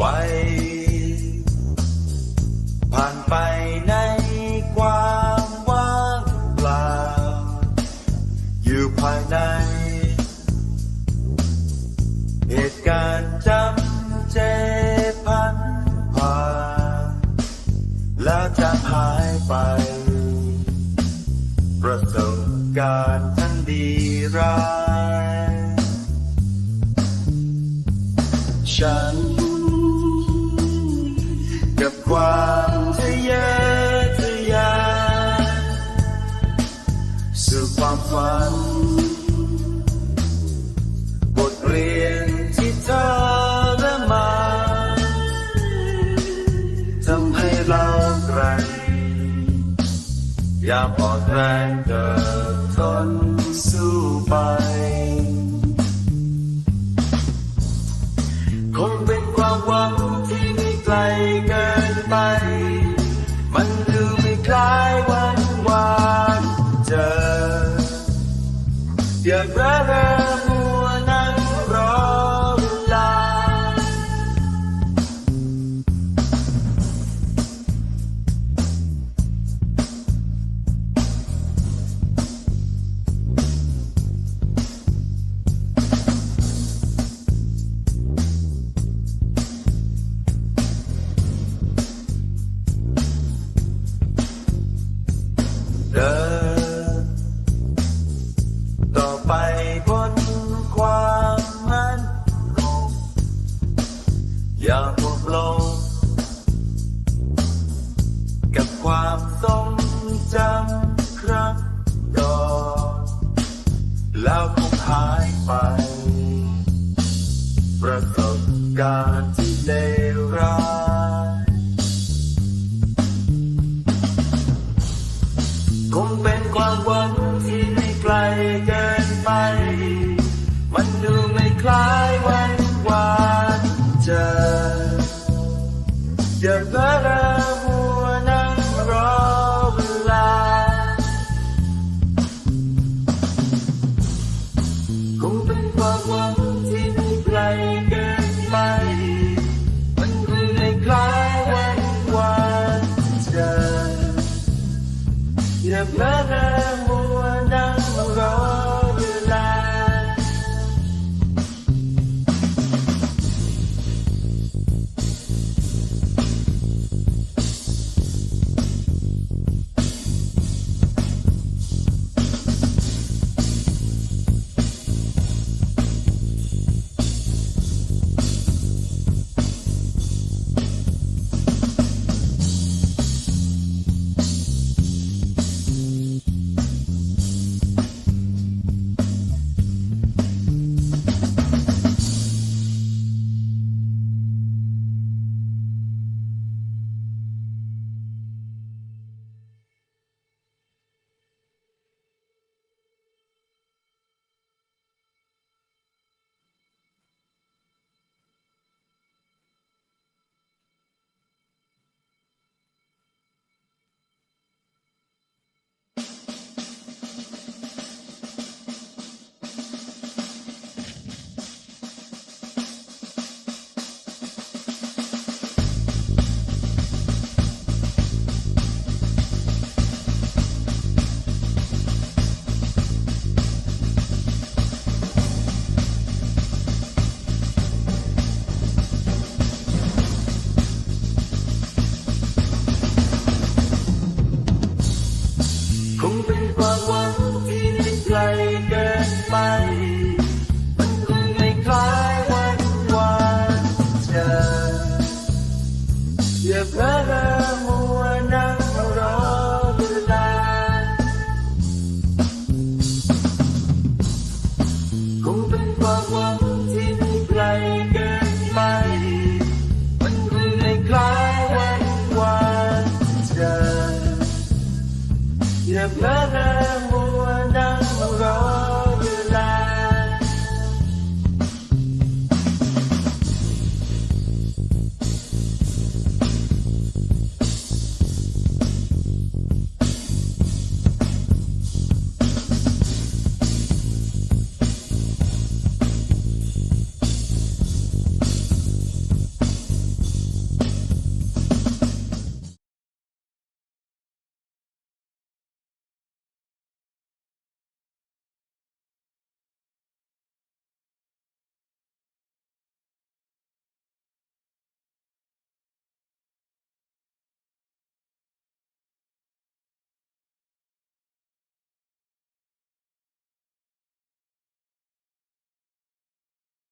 วัยผ่านไปในความว่างเปล่า อยู่ภายใน เหตุการณ์จำ ฉันกับความทะเยอทะยานสู่ความฝัน บทเรียนที่เธอได้มาทำให้เราแกร่งยามอ่อนแรงเกิดทน สู้ไป คงเป็นความหวังที่ไม่ไกลเกินไป มันดูไม่คล้ายวันวานเจอ อยากระเริง เดินต่อไปบนความมั่นคงอย่าพวกลง กับความทรงจำครั้งก่อนแล้วคงหายไป ประสบการณ์ที่เลว คงเป็นความหวังที่ไม่ไกลเกินไป มันดูไม่คล้ายวันวานเจออย่าเพ้อเรอ